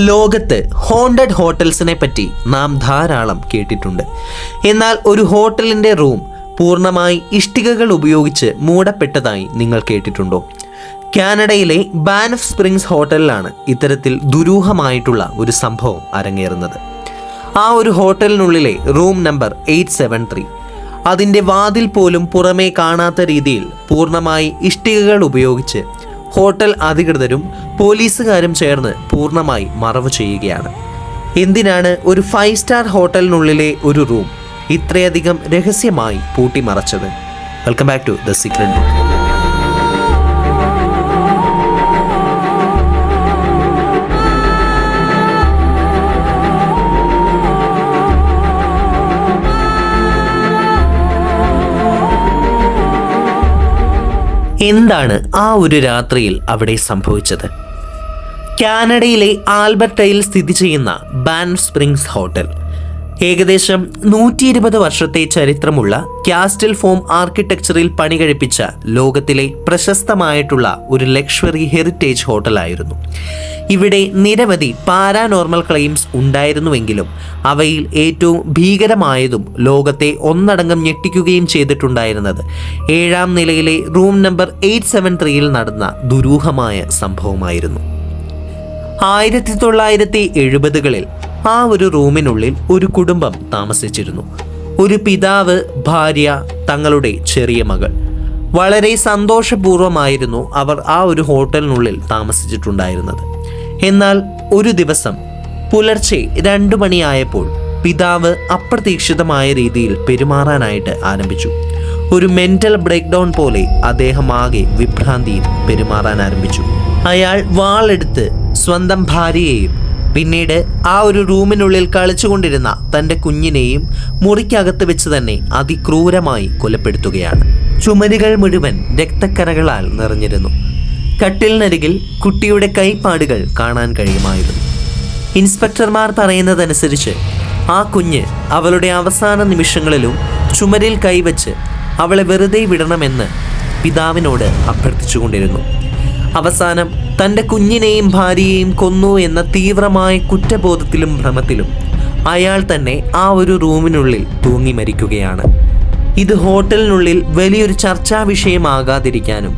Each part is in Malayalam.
ലോകത്ത് ഹോണ്ടഡ് ഹോട്ടൽസിനെ പറ്റി നാം ധാരാളം കേട്ടിട്ടുണ്ട്. എന്നാൽ ഒരു ഹോട്ടലിന്റെ റൂം പൂർണമായി ഇഷ്ടികകൾ ഉപയോഗിച്ച് മൂടപ്പെട്ടതായി നിങ്ങൾ കേട്ടിട്ടുണ്ടോ? കാനഡയിലെ ബാനഫ് സ്പ്രിങ്സ് ഹോട്ടലിലാണ് ഇത്തരത്തിൽ ദുരൂഹമായിട്ടുള്ള ഒരു സംഭവം അരങ്ങേറുന്നത്. ആ ഒരു ഹോട്ടലിനുള്ളിലെ room number eight seven three. അതിന്റെ വാതിൽ പോലും പുറമേ കാണാത്ത രീതിയിൽ പൂർണമായി ഇഷ്ടികകൾ ഉപയോഗിച്ച് ഹോട്ടൽ അധികൃതരും പോലീസുകാരും ചേർന്ന് പൂർണമായി മറവ് ചെയ്യുകയാണ്. എന്തിനാണ് ഒരു ഫൈവ് സ്റ്റാർ ഹോട്ടലിനുള്ളിലെ ഒരു റൂം ഇത്രയധികം രഹസ്യമായി പൂട്ടിമറച്ചത്? Welcome back to the secret book. എന്താണ് ആ ഒരു രാത്രിയിൽ അവിടെ സംഭവിച്ചത്? കാനഡയിലെ ആൽബർട്ടയിൽ സ്ഥിതി ചെയ്യുന്ന ബാൻ സ്പ്രിങ്സ് ഹോട്ടൽ. ഏകദേശം നൂറ്റി ഇരുപത് വർഷത്തെ ചരിത്രമുള്ള കാസ്റ്റൽ ഫോം ആർക്കിടെക്ചറിൽ പണി കഴിപ്പിച്ച ലോകത്തിലെ പ്രശസ്തമായിട്ടുള്ള ഒരു ലക്ഷറി ഹെറിറ്റേജ് ഹോട്ടലായിരുന്നു. ഇവിടെ നിരവധി പാരാനോർമൽ ക്ലെയിംസ് ഉണ്ടായിരുന്നുവെങ്കിലും അവയിൽ ഏറ്റവും ഭീകരമായതും ലോകത്തെ ഒന്നടങ്കം ഞെട്ടിക്കുകയും ചെയ്തിട്ടുണ്ടായിരുന്നത് ഏഴാം നിലയിലെ റൂം നമ്പർ എയ്റ്റ് സെവൻ ത്രീയിൽ നടന്ന ദുരൂഹമായ സംഭവമായിരുന്നു. ആയിരത്തി തൊള്ളായിരത്തി എഴുപതുകളിൽ ആ ഒരു റൂമിനുള്ളിൽ ഒരു കുടുംബം താമസിച്ചിരുന്നു. ഒരു പിതാവ് ഭാര്യ തങ്ങളുടെ ചെറിയ മകൾ. വളരെ സന്തോഷപൂർവമായിരുന്നു അവർ ആ ഒരു ഹോട്ടലിനുള്ളിൽ താമസിച്ചിട്ടുണ്ടായിരുന്നത്. എന്നാൽ ഒരു ദിവസം പുലർച്ചെ രണ്ടു മണിയായപ്പോൾ പിതാവ് അപ്രതീക്ഷിതമായ രീതിയിൽ പെരുമാറാനായിട്ട് ആരംഭിച്ചു. ഒരു മെന്റൽ ബ്രേക്ക് ഡൗൺ പോലെ അദ്ദേഹം ആകെ വിഭ്രാന്തിയിൽ പെരുമാറാൻ ആരംഭിച്ചു. അയാൾ വാളെടുത്ത് സ്വന്തം ഭാര്യയെയും പിന്നീട് ആ ഒരു റൂമിനുള്ളിൽ കളിച്ചുകൊണ്ടിരുന്ന തന്റെ കുഞ്ഞിനെയും മുറിക്കകത്ത് വെച്ച് തന്നെ അതിക്രൂരമായി കൊലപ്പെടുത്തുകയാണ്. ചുമരുകൾ മുഴുവൻ രക്തക്കരകളാൽ നിറഞ്ഞിരുന്നു. കട്ടിലിനരികിൽ കുട്ടിയുടെ കൈപ്പാടുകൾ കാണാൻ കഴിയുമായിരുന്നു. ഇൻസ്പെക്ടർമാർ പറയുന്നതനുസരിച്ച് ആ കുഞ്ഞ് അവളുടെ അവസാന നിമിഷങ്ങളിലും ചുമരിൽ കൈവച്ച് അവളെ വെറുതെ വിടണമെന്ന് പിതാവിനോട് അഭ്യർത്ഥിച്ചുകൊണ്ടിരുന്നു. അവസാനം തന്റെ കുഞ്ഞിനെയും ഭാര്യയെയും കൊന്നു എന്ന തീവ്രമായ കുറ്റബോധത്തിലും ഭ്രമത്തിലും അയാൾ തന്നെ ആ ഒരു റൂമിനുള്ളിൽ തൂങ്ങി മരിക്കുകയാണ്. ഇത് ഹോട്ടലിനുള്ളിൽ വലിയൊരു ചർച്ചാ വിഷയമാകാതിരിക്കാനും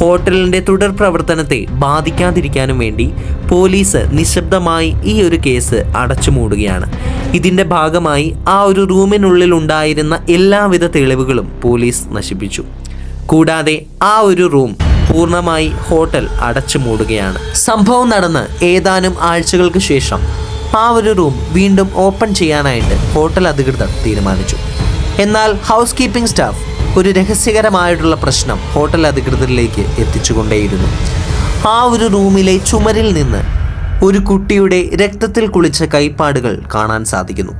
ഹോട്ടലിന്റെ തുടർ പ്രവർത്തനത്തെ ബാധിക്കാതിരിക്കാനും വേണ്ടി പോലീസ് നിശബ്ദമായി ഈ ഒരു കേസ് അടച്ചുമൂടുകയാണ്. ഇതിന്റെ ഭാഗമായി ആ ഒരു റൂമിനുള്ളിൽ ഉണ്ടായിരുന്ന എല്ലാവിധ തെളിവുകളും പോലീസ് നശിപ്പിച്ചു. കൂടാതെ ആ ഒരു റൂം പൂർണമായി ഹോട്ടൽ അടച്ചു മൂടുകയാണ്. സംഭവം നടന്ന് ഏതാനും ആഴ്ചകൾക്ക് ശേഷം ആ ഒരു റൂം വീണ്ടും ഓപ്പൺ ചെയ്യാനായിട്ട് ഹോട്ടൽ അധികൃതർ തീരുമാനിച്ചു. എന്നാൽ ഹൗസ് കീപ്പിംഗ് സ്റ്റാഫ് ഒരു രഹസ്യകരമായിട്ടുള്ള പ്രശ്നം ഹോട്ടൽ അധികൃതരിലേക്ക് എത്തിച്ചുകൊണ്ടേയിരുന്നു. ആ ഒരു റൂമിലെ ചുമരിൽ നിന്ന് ഒരു കുട്ടിയുടെ രക്തത്തിൽ കുളിച്ച കൈപ്പാടുകൾ കാണാൻ സാധിക്കുന്നു.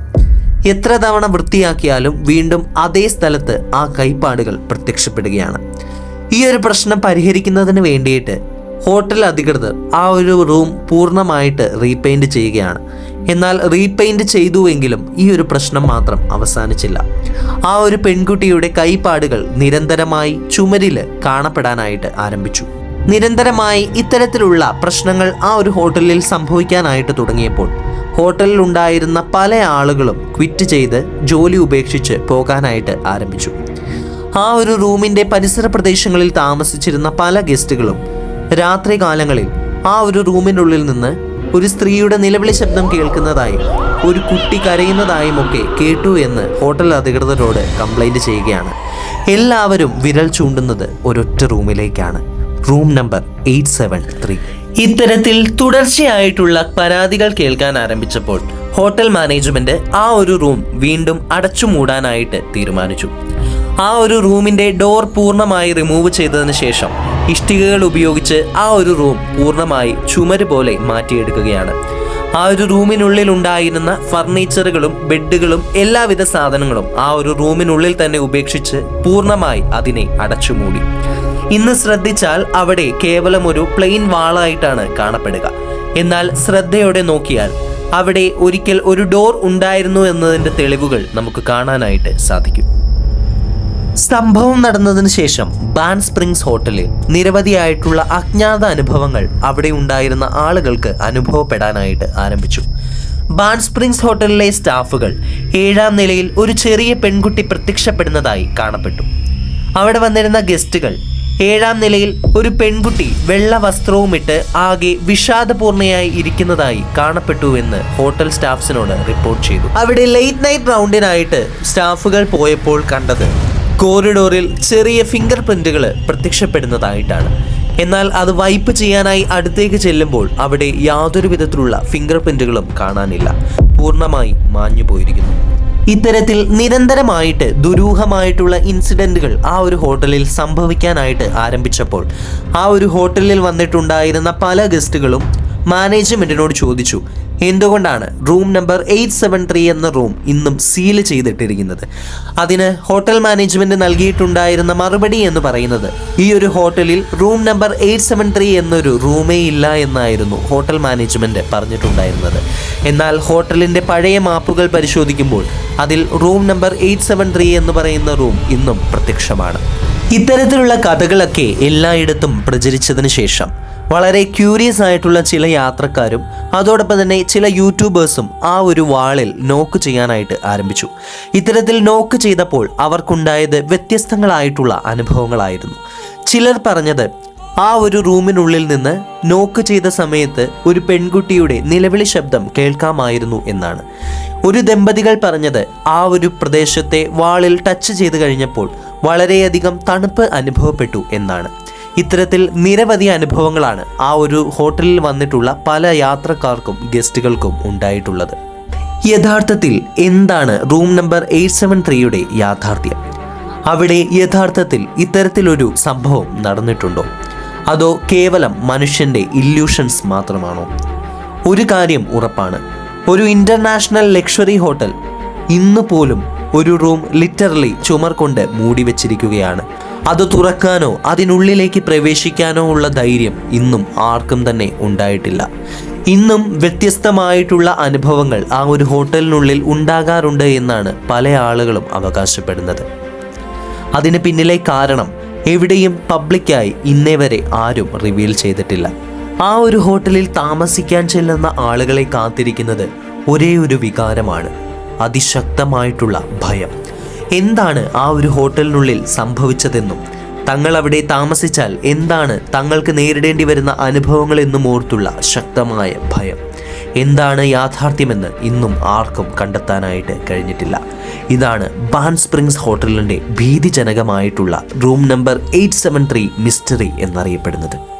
എത്ര തവണ വൃത്തിയാക്കിയാലും വീണ്ടും അതേ സ്ഥലത്ത് ആ കൈപ്പാടുകൾ പ്രത്യക്ഷപ്പെടുകയാണ്. ഈ ഒരു പ്രശ്നം പരിഹരിക്കുന്നതിന് വേണ്ടിയിട്ട് ഹോട്ടൽ അധികൃതർ ആ ഒരു റൂം പൂർണമായിട്ട് റീപെയിന്റ് ചെയ്യുകയാണ്. എന്നാൽ റീപെയിന്റ് ചെയ്തുവെങ്കിലും ഈ ഒരു പ്രശ്നം മാത്രം അവസാനിച്ചില്ല. ആ ഒരു പെൺകുട്ടിയുടെ കൈപ്പാടുകൾ നിരന്തരമായി ചുമരിൽ കാണപ്പെടാനായിട്ട് ആരംഭിച്ചു. നിരന്തരമായി ഇത്തരത്തിലുള്ള പ്രശ്നങ്ങൾ ആ ഒരു ഹോട്ടലിൽ സംഭവിക്കാനായിട്ട് തുടങ്ങിയപ്പോൾ ഹോട്ടലിൽ ഉണ്ടായിരുന്ന പല ആളുകളും ക്വിറ്റ് ചെയ്ത് ജോലി ഉപേക്ഷിച്ച് പോകാനായിട്ട് ആരംഭിച്ചു. ആ ഒരു റൂമിന്റെ പരിസര പ്രദേശങ്ങളിൽ താമസിച്ചിരുന്ന പല ഗസ്റ്റുകളും രാത്രി കാലങ്ങളിൽ ആ ഒരു റൂമിനുള്ളിൽ നിന്ന് ഒരു സ്ത്രീയുടെ നിലവിളി ശബ്ദം കേൾക്കുന്നതായും ഒരു കുട്ടി കരയുന്നതായും ഒക്കെ കേട്ടു എന്ന് ഹോട്ടൽ അധികൃതരോട് കംപ്ലൈന്റ് ചെയ്യുകയാണ്. എല്ലാവരും വിരൽ ചൂണ്ടുന്നത് ഒരൊറ്റ റൂമിലേക്കാണ്. Room number eight seven three. ഇത്തരത്തിൽ തുടർച്ചയായിട്ടുള്ള പരാതികൾ കേൾക്കാൻ ആരംഭിച്ചപ്പോൾ ഹോട്ടൽ മാനേജ്മെന്റ് ആ ഒരു റൂം വീണ്ടും അടച്ചു മൂടാനായിട്ട് തീരുമാനിച്ചു. ആ ഒരു റൂമിന്റെ ഡോർ പൂർണമായി റിമൂവ് ചെയ്തതിന് ശേഷം ഇഷ്ടികകൾ ഉപയോഗിച്ച് ആ ഒരു റൂം പൂർണമായി ചുമര് പോലെ മാറ്റിയെടുക്കുകയാണ്. ആ ഒരു റൂമിനുള്ളിൽ ഉണ്ടായിരുന്ന ഫർണിച്ചറുകളും ബെഡുകളും എല്ലാവിധ സാധനങ്ങളും ആ ഒരു റൂമിനുള്ളിൽ തന്നെ ഉപേക്ഷിച്ച് പൂർണമായി അതിനെ അടച്ചുമൂടി. ഇന്ന് ശ്രദ്ധിച്ചാൽ അവിടെ കേവലം ഒരു പ്ലെയിൻ വാളായിട്ടാണ് കാണപ്പെടുക. എന്നാൽ ശ്രദ്ധയോടെ നോക്കിയാൽ അവിടെ ഒരിക്കൽ ഒരു ഡോർ ഉണ്ടായിരുന്നു എന്നതിന്റെ തെളിവുകൾ നമുക്ക് കാണാനായിട്ട് സാധിക്കും. സംഭവം നടന്നതിന് ശേഷം ബാൻ സ്പ്രിങ്സ് ഹോട്ടലിൽ നിരവധിയായിട്ടുള്ള അജ്ഞാത അനുഭവങ്ങൾ അവിടെ ഉണ്ടായിരുന്ന ആളുകൾക്ക് അനുഭവപ്പെടാനായിട്ട് ആരംഭിച്ചു. ബാൻ സ്പ്രിങ്സ് ഹോട്ടലിലെ സ്റ്റാഫുകൾ ഏഴാം നിലയിൽ ഒരു ചെറിയ പെൺകുട്ടി പ്രത്യക്ഷപ്പെടുന്നതായി കാണപ്പെട്ടു. അവിടെ വന്നിരുന്ന ഗസ്റ്റുകൾ ഏഴാം നിലയിൽ ഒരു പെൺകുട്ടി വെള്ള വസ്ത്രവുമിട്ട് ആകെ വിഷാദപൂർണയായി ഇരിക്കുന്നതായി കാണപ്പെട്ടുവെന്ന് ഹോട്ടൽ സ്റ്റാഫ്സിനോട് റിപ്പോർട്ട് ചെയ്തു. അവിടെ ലേറ്റ് നൈറ്റ് റൗണ്ടിനായിട്ട് സ്റ്റാഫുകൾ പോയപ്പോൾ കണ്ടത് കോറിഡോറിൽ ചെറിയ ഫിംഗർ പ്രിന്റുകൾ പ്രത്യക്ഷപ്പെടുന്നതായിട്ടാണ്. എന്നാൽ അത് വൈപ്പ് ചെയ്യാനായി അടുത്തേക്ക് ചെല്ലുമ്പോൾ അവിടെ യാതൊരു വിധത്തിലുള്ള ഫിംഗർ പ്രിന്റുകളും കാണാനില്ല. പൂർണമായി മാഞ്ഞു പോയിരിക്കുന്നു. ഇത്തരത്തിൽ നിരന്തരമായിട്ട് ദുരൂഹമായിട്ടുള്ള ഇൻസിഡന്റുകൾ ആ ഒരു ഹോട്ടലിൽ സംഭവിക്കാനായിട്ട് ആരംഭിച്ചപ്പോൾ ആ ഒരു ഹോട്ടലിൽ വന്നിട്ടുണ്ടായിരുന്ന പല ഗസ്റ്റുകളും മാനേജ്മെന്റിനോട് ചോദിച്ചു എന്തുകൊണ്ടാണ് room number eight seven three എന്ന റൂം ഇന്നും സീൽ ചെയ്തിട്ടിരിക്കുന്നത്? അതിന് ഹോട്ടൽ മാനേജ്മെന്റ് നൽകിയിട്ടുണ്ടായിരുന്ന മറുപടി എന്ന് പറയുന്നത് ഈ ഒരു ഹോട്ടലിൽ room number eight seven three എന്നൊരു റൂമേ ഇല്ല എന്നായിരുന്നു ഹോട്ടൽ മാനേജ്മെന്റ് പറഞ്ഞിട്ടുണ്ടായിരുന്നത്. എന്നാൽ ഹോട്ടലിന്റെ പഴയ മാപ്പുകൾ പരിശോധിക്കുമ്പോൾ അതിൽ room number eight seven three എന്ന് പറയുന്ന റൂം ഇന്നും പ്രത്യക്ഷമാണ്. ഇത്തരത്തിലുള്ള കഥകളൊക്കെ എല്ലായിടത്തും പ്രചരിച്ചതിന് ശേഷം വളരെ ക്യൂരിയസ് ആയിട്ടുള്ള ചില യാത്രക്കാരും അതോടൊപ്പം തന്നെ ചില യൂട്യൂബേഴ്സും ആ ഒരു വാളിൽ നോക്ക് ചെയ്യാനായിട്ട് ആരംഭിച്ചു. ഇത്തരത്തിൽ നോക്ക് ചെയ്തപ്പോൾ അവർക്കുണ്ടായത് വ്യത്യസ്തങ്ങളായിട്ടുള്ള അനുഭവങ്ങളായിരുന്നു. ചിലർ പറഞ്ഞത് ആ ഒരു റൂമിനുള്ളിൽ നിന്ന് നോക്ക് ചെയ്ത സമയത്ത് ഒരു പെൺകുട്ടിയുടെ നിലവിളി ശബ്ദം കേൾക്കാമായിരുന്നു എന്നാണ്. ഒരു ദമ്പതികൾ പറഞ്ഞത് ആ ഒരു പ്രദേശത്തെ വാളിൽ ടച്ച് ചെയ്ത് കഴിഞ്ഞപ്പോൾ വളരെയധികം തണുപ്പ് അനുഭവപ്പെട്ടു എന്നാണ്. ഇത്തരത്തിൽ നിരവധി അനുഭവങ്ങളാണ് ആ ഒരു ഹോട്ടലിൽ വന്നിട്ടുള്ള പല യാത്രക്കാർക്കും ഗസ്റ്റുകൾക്കും ഉണ്ടായിട്ടുള്ളത്. യഥാർത്ഥത്തിൽ എന്താണ് റൂം നമ്പർ എയ്റ്റ് സെവൻ ത്രീയുടെ യാഥാർത്ഥ്യം? അവിടെ യഥാർത്ഥത്തിൽ ഇത്തരത്തിലൊരു സംഭവം നടന്നിട്ടുണ്ടോ? അതോ കേവലം മനുഷ്യന്റെ ഇല്യൂഷൻസ് മാത്രമാണോ? ഒരു കാര്യം ഉറപ്പാണ്. ഒരു ഇന്റർനാഷണൽ ലക്ഷറി ഹോട്ടൽ ഇന്ന് പോലും ഒരു റൂം ലിറ്ററലി ചുമർ കൊണ്ട് മൂടി വെച്ചിരിക്കുകയാണ്. അത് തുറക്കാനോ അതിനുള്ളിലേക്ക് പ്രവേശിക്കാനോ ഉള്ള ധൈര്യം ഇന്നും ആർക്കും തന്നെ ഉണ്ടായിട്ടില്ല. ഇന്നും വ്യത്യസ്തമായിട്ടുള്ള അനുഭവങ്ങൾ ആ ഒരു ഹോട്ടലിനുള്ളിൽ ഉണ്ടാകാറുണ്ട് എന്നാണ് പല ആളുകളും അവകാശപ്പെടുന്നത്. അതിന് പിന്നിലെ കാരണം എവിടെയും പബ്ലിക്കായി ഇന്നേ വരെ ആരും റിവീൽ ചെയ്തിട്ടില്ല. ആ ഒരു ഹോട്ടലിൽ താമസിക്കാൻ ചെല്ലുന്ന ആളുകളെ കാത്തിരിക്കുന്നത് ഒരേ ഒരു വികാരമാണ്. അതിശക്തമായിട്ടുള്ള ഭയം. എന്താണ് ആ ഒരു ഹോട്ടലിനുള്ളിൽ സംഭവിച്ചതെന്നും തങ്ങൾ അവിടെ താമസിച്ചാൽ എന്താണ് തങ്ങൾക്ക് നേരിടേണ്ടി വരുന്ന അനുഭവങ്ങളെന്നും ഓർത്തുള്ള ശക്തമായ ഭയം. എന്താണ് യാഥാർത്ഥ്യമെന്ന് ഇന്നും ആർക്കും കണ്ടെത്താനായിട്ട് കഴിഞ്ഞിട്ടില്ല. ഇതാണ് ബാൻ സ്പ്രിങ്സ് ഹോട്ടലിന്റെ ഭീതിജനകമായിട്ടുള്ള room number eight seven three mystery എന്നറിയപ്പെടുന്നത്.